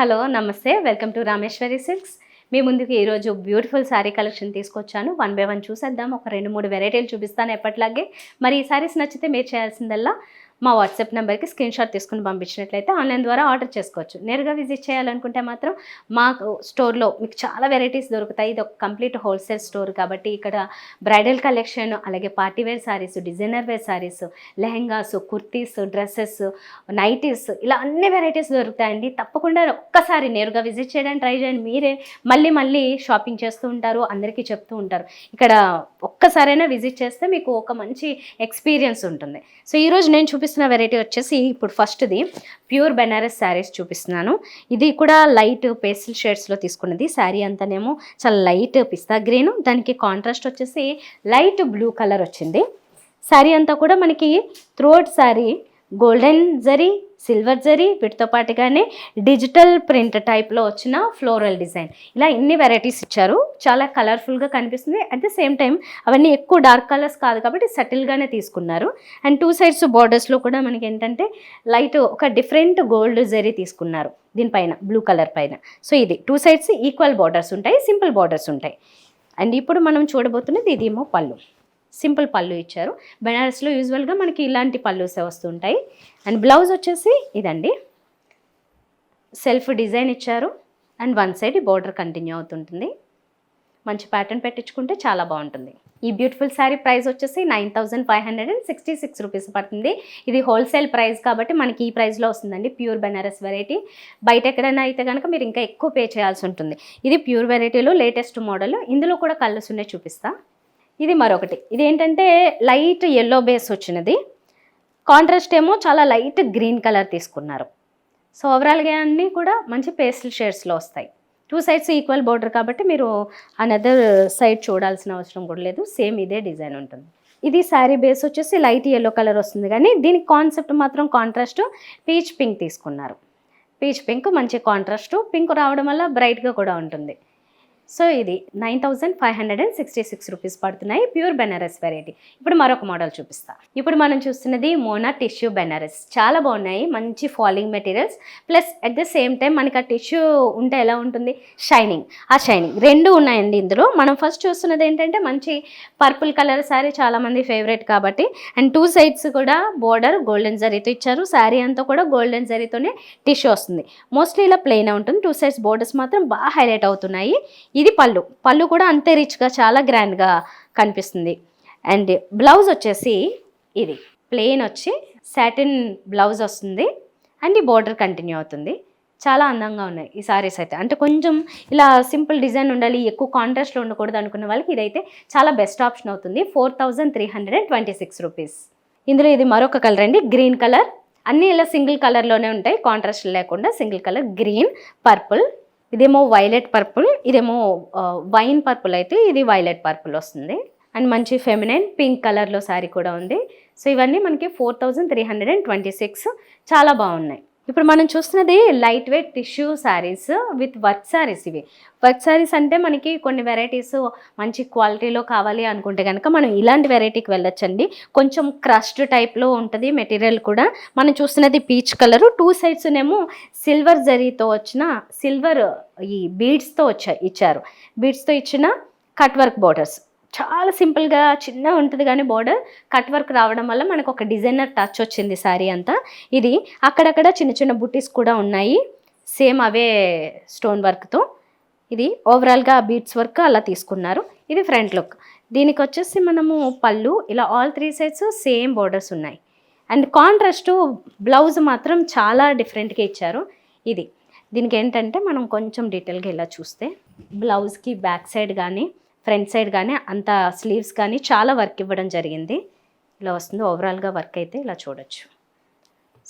Hello నమస్తే. Welcome to Rameshwari silks. మీ ముందుకు ఈరోజు బ్యూటిఫుల్ శారీ కలెక్షన్ తీసుకొచ్చాను. వన్ బై వన్ చూసేద్దాం. ఒక రెండు మూడు వెరైటీలు చూపిస్తాను ఎప్పటిలాగే. మరి ఈ శారీస్ నచ్చితే మీరు చేయాల్సిందల్లా మా వాట్సాప్ నెంబర్కి స్క్రీన్ షాట్ తీసుకుని పంపించినట్లయితే ఆన్లైన్ ద్వారా ఆర్డర్ చేసుకోవచ్చు. నేరుగా విజిట్ చేయాలనుకుంటే మాత్రం మా స్టోర్లో మీకు చాలా వెరైటీస్ దొరుకుతాయి. ఇది ఒక కంప్లీట్ హోల్సేల్ స్టోర్ కాబట్టి ఇక్కడ బ్రైడల్ కలెక్షన్ అలాగే party wear saris designer wear saris lehengas kurtis dresses nighties ఇలా అన్ని వెరైటీస్ దొరుకుతాయండి. తప్పకుండా ఒక్కసారి నేరుగా విజిట్ చేయడానికి ట్రై చేయండి. మీరే మళ్ళీ మళ్ళీ షాపింగ్ చేస్తూ ఉంటారు అందరికీ చెప్తూ ఉంటారు. ఇక్కడ ఒక్కసారైనా విజిట్ చేస్తే మీకు ఒక మంచి ఎక్స్పీరియన్స్ ఉంటుంది. సో ఈరోజు నేను చూపిస్తున్న వెరైటీ వచ్చేసి ఇప్పుడు ఫస్ట్ది ప్యూర్ బెనారస్ శారీస్ చూపిస్తున్నాను. ఇది కూడా లైట్ పేస్టిల్ షేడ్స్లో తీసుకున్నది. శారీ అంతానేమో చాలా లైట్ పిస్తా గ్రీన్ దానికి కాంట్రాస్ట్ వచ్చేసి లైట్ బ్లూ కలర్ వచ్చింది. శారీ అంతా కూడా మనకి throat sari golden zari silver zari వీటితో పాటుగానే డిజిటల్ ప్రింట్ టైప్లో వచ్చిన ఫ్లోరల్ డిజైన్. ఇలా ఇన్ని వెరైటీస్ ఇచ్చారు. చాలా కలర్ఫుల్గా కనిపిస్తుంది. అట్ ద సేమ్ టైం అవన్నీ ఎక్కువ డార్క్ కలర్స్ కాదు కాబట్టి సటిల్గానే తీసుకున్నారు. అండ్ టూ సైడ్స్ బార్డర్స్లో కూడా మనకి ఏంటంటే లైట్ ఒక డిఫరెంట్ గోల్డ్ జరీ తీసుకున్నారు. దీనిపైన బ్లూ కలర్ పైన. సో ఇది టూ సైడ్స్ ఈక్వల్ బార్డర్స్ ఉంటాయి సింపుల్ బార్డర్స్ ఉంటాయి. అండ్ ఇప్పుడు మనం చూడబోతున్నది ఇదేమో పళ్ళు. సింపుల్ పళ్ళు ఇచ్చారు. బెనారస్లో యూజువల్గా మనకి ఇలాంటి పళ్ళుసే వస్తుంటాయి. అండ్ బ్లౌజ్ వచ్చేసి ఇదండి. సెల్ఫ్ డిజైన్ ఇచ్చారు. And one side border continue అవుతుంటుంది. మంచి ప్యాటర్న్ పెట్టించుకుంటే చాలా బాగుంటుంది. ఈ బ్యూటిఫుల్ శారీ ప్రైస్ వచ్చేసి nine thousand five hundred and sixty six rupees పడుతుంది. ఇది హోల్సేల్ ప్రైస్ కాబట్టి మనకి ఈ ప్రైస్లో వస్తుందండి. Pure Banaras variety. బయట ఎక్కడైనా అయితే కనుక మీరు ఇంకా ఎక్కువ పే చేయాల్సి ఉంటుంది. ఇది ప్యూర్ వెరైటీలో లేటెస్ట్ మోడల్. ఇందులో కూడా కలర్స్ ఉన్నాయి చూపిస్తా. ఇది మరొకటి. ఇది ఏంటంటే లైట్ ఎల్లో బేస్ వచ్చినది. కాంట్రాస్ట్ ఏమో చాలా లైట్ గ్రీన్ కలర్ తీసుకున్నారు. సో ఓవరాల్గా అన్నీ కూడా మంచి పేస్టల్ షేడ్స్లో వస్తాయి. టూ సైడ్స్ ఈక్వల్ బోర్డర్ కాబట్టి మీరు అనదర్ సైడ్ చూడాల్సిన అవసరం కూడా లేదు. సేమ్ ఇదే డిజైన్ ఉంటుంది. ఇది శారీ బేస్ వచ్చేసి లైట్ ఎల్లో కలర్ వస్తుంది కానీ దీనికి కాన్సెప్ట్ మాత్రం కాంట్రాస్ట్ పీచ్ పింక్ తీసుకున్నారు. పీచ్ పింక్ మంచి కాంట్రాస్ట్ పింక్ రావడం వల్ల బ్రైట్గా కూడా ఉంటుంది. సో ఇది nine thousand five hundred and sixty six rupees పడుతున్నాయి. Pure Banaras variety. ఇప్పుడు మరొక మోడల్ చూపిస్తా. ఇప్పుడు మనం చూస్తున్నది మోనా టిష్యూ బెనారస్. చాలా బాగున్నాయి. మంచి falling materials. Plus at the same time మనకి ఆ టిష్యూ ఉంటే ఎలా ఉంటుంది? షైనింగ్. ఆ షైనింగ్. రెండు ఉన్నాయండి ఇందులో. మనం ఫస్ట్ చూస్తున్నది ఏంటంటే మంచి పర్పుల్ కలర్ శారీ. చాలామంది ఫేవరెట్ కాబట్టి. అండ్ టూ సైడ్స్ కూడా బోర్డర్ గోల్డెన్ జరీతో ఇచ్చారు. శారీ అంతా కూడా గోల్డెన్ జరీతోనే టిష్యూ వస్తుంది. మోస్ట్లీ ఇలా ప్లెయిన్ ఉంటుంది. టూ సైడ్స్ బోర్డర్స్ మాత్రం బాగా హైలైట్ అవుతున్నాయి. ఇది పళ్ళు. పళ్ళు కూడా అంతే రిచ్గా చాలా గ్రాండ్గా కనిపిస్తుంది. అండ్ బ్లౌజ్ వచ్చేసి ఇది. ప్లెయిన్ వచ్చి సాటిన్ బ్లౌజ్ వస్తుంది. అండ్ ఈ బోర్డర్ కంటిన్యూ అవుతుంది. చాలా అందంగా ఉన్నాయి ఈ సారీస్ అయితే. అంటే కొంచెం ఇలా సింపుల్ డిజైన్ ఉండాలి ఎక్కువ కాంట్రాస్ట్లో ఉండకూడదు అనుకున్న వాళ్ళకి ఇదైతే చాలా బెస్ట్ ఆప్షన్ అవుతుంది. Four thousand three hundred and twenty six rupees ఇందులో ఇది మరొక కలర్ అండి గ్రీన్ కలర్ అన్నీ ఇలా సింగిల్ కలర్లోనే ఉంటాయి. కాంట్రాస్ట్ లేకుండా సింగిల్ కలర్ గ్రీన్ పర్పుల్ ఇదేమో వైలెట్ పర్పుల్ ఇదేమో వైన్ పర్పుల్ అయితే ఇది వైలెట్ పర్పుల్ వస్తుంది. అండ్ మంచి ఫెమినైన్ పింక్ కలర్లో శారీ కూడా ఉంది. సో ఇవన్నీ మనకి four thousand three hundred and twenty six చాలా బాగున్నాయి. ఇప్పుడు మనం చూస్తున్నది light weight tissue saris with work saris ఇవి. వర్క్ శారీస్ అంటే మనకి కొన్ని వెరైటీస్ మంచి క్వాలిటీలో కావాలి అనుకుంటే కనుక మనం ఇలాంటి వెరైటీకి వెళ్ళొచ్చండి. కొంచెం క్రస్ట్ టైప్లో ఉంటుంది మెటీరియల్ కూడా. మనం చూస్తున్నది పీచ్ కలరు టూ సైడ్స్నేమో సిల్వర్ జరీతో వచ్చిన సిల్వర్ ఈ బీడ్స్తో వచ్చా ఇచ్చారు. బీడ్స్తో ఇచ్చిన కట్ వర్క్ బోర్డర్స్ చాలా సింపుల్గా చిన్న ఉంటుంది కానీ బోర్డర్ కట్ వర్క్ రావడం వల్ల మనకు ఒక డిజైనర్ టచ్ వచ్చింది శారీ అంతా. ఇది అక్కడక్కడ చిన్న చిన్న బుటీస్ కూడా ఉన్నాయి. సేమ్ అవే స్టోన్ వర్క్తో ఇది ఓవరాల్గా బీట్స్ వర్క్ అలా తీసుకున్నారు. ఇది ఫ్రంట్ లుక్. దీనికి వచ్చేసి మనము పళ్ళు ఇలా all three sides same borders ఉన్నాయి. అండ్ కాంట్రాస్ట్ బ్లౌజ్ మాత్రం చాలా డిఫరెంట్గా ఇచ్చారు. ఇది. దీనికి ఏంటంటే మనం కొంచెం డీటెయిల్గా ఇలా చూస్తే బ్లౌజ్కి బ్యాక్ సైడ్ కానీ ఫ్రంట్ సైడ్ కానీ అంత స్లీవ్స్ కానీ చాలా వర్క్ ఇవ్వడం జరిగింది. ఇలా వస్తుంది. ఓవరాల్గా వర్క్ అయితే ఇలా చూడొచ్చు.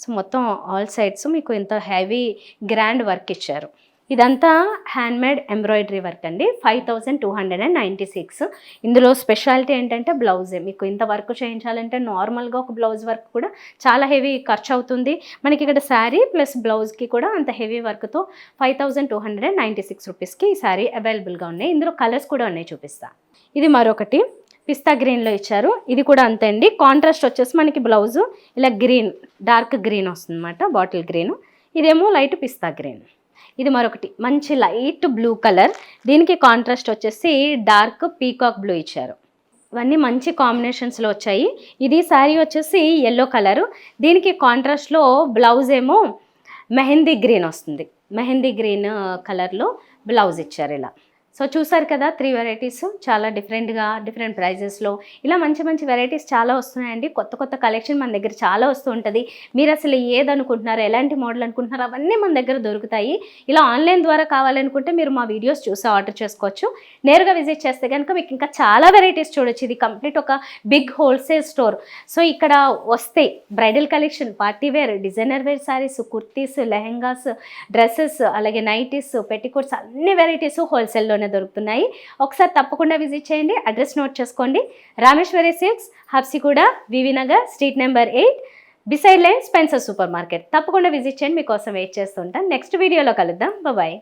సో మొత్తం ఆల్ సైడ్స్ మీకు ఇంత హెవీ గ్రాండ్ వర్క్ ఇచ్చారు. ఇదంతా హ్యాండ్మేడ్ ఎంబ్రాయిడరీ వర్క్ అండి. Five thousand two hundred and ninety six ఇందులో స్పెషాలిటీ ఏంటంటే బ్లౌజే మీకు ఇంత వర్క్ చేయించాలంటే నార్మల్గా ఒక బ్లౌజ్ వర్క్ కూడా చాలా హెవీ ఖర్చు అవుతుంది. మనకి ఇక్కడ శారీ ప్లస్ బ్లౌజ్కి కూడా అంత హెవీ వర్క్తో five thousand two hundred and ninety six రూపీస్కి ఈ శారీ అవైలబుల్గా ఉన్నాయి. ఇందులో కలర్స్ కూడా ఉన్నాయి చూపిస్తా. ఇది మరొకటి. పిస్తా గ్రీన్లో ఇచ్చారు. ఇది కూడా అంతే అండి. కాంట్రాస్ట్ వచ్చేసి మనకి బ్లౌజు ఇలా గ్రీన్ డార్క్ గ్రీన్ వస్తుంది అనమాట బాటిల్ గ్రీన్ ఇదేమో లైట్ పిస్తా గ్రీన్ ఇది మరొకటి. మంచి లైట్ బ్లూ కలర్. దీనికి కాంట్రాస్ట్ వచ్చేసి డార్క్ పీకాక్ బ్లూ ఇచ్చారు. ఇవన్నీ మంచి కాంబినేషన్స్లో వచ్చాయి. ఇది శారీ వచ్చేసి ఎల్లో కలరు. దీనికి కాంట్రాస్ట్లో బ్లౌజ్ ఏమో మెహందీ గ్రీన్ వస్తుంది. మెహందీ గ్రీన్ కలర్లో బ్లౌజ్ ఇచ్చారు ఇలా. సో చూసారు కదా త్రీ వెరైటీస్ చాలా డిఫరెంట్గా డిఫరెంట్ ప్రైజెస్లో ఇలా మంచి మంచి వెరైటీస్ చాలా వస్తున్నాయండి. కొత్త కొత్త కలెక్షన్ మన దగ్గర చాలా వస్తూ ఉంటుంది. మీరు అసలు ఏదనుకుంటున్నారు ఎలాంటి మోడల్ అనుకుంటున్నారు అవన్నీ మన దగ్గర దొరుకుతాయి. ఇలా ఆన్లైన్ ద్వారా కావాలనుకుంటే మీరు మా వీడియోస్ చూసి ఆర్డర్ చేసుకోవచ్చు. నేరుగా విజిట్ చేస్తే కనుక మీకు ఇంకా చాలా వెరైటీస్ చూడొచ్చు. ఇది కంప్లీట్ ఒక బిగ్ హోల్సేల్ స్టోర్ సో ఇక్కడ వస్తే bridal collection party wear designer wear saris kurtis lehengas dresses అలాగే నైటీస్ పెట్టికోట్స్ అన్ని వెరైటీస్ హోల్సేల్లోనే దొరుకుతున్నాయి. ఒకసారి తప్పకుండా విజిట్ చేయండి. అడ్రస్ నోట్ చేసుకోండి. Rameshwari silks Habsiguda V V Nagar street number eight beside lane Spencer supermarket. తప్పకుండా విజిట్ చేయండి. మీకోసం వెయిట్ చేస్తుంటాను నెక్స్ట్ వీడియోలో కలుద్దాం. బాయ్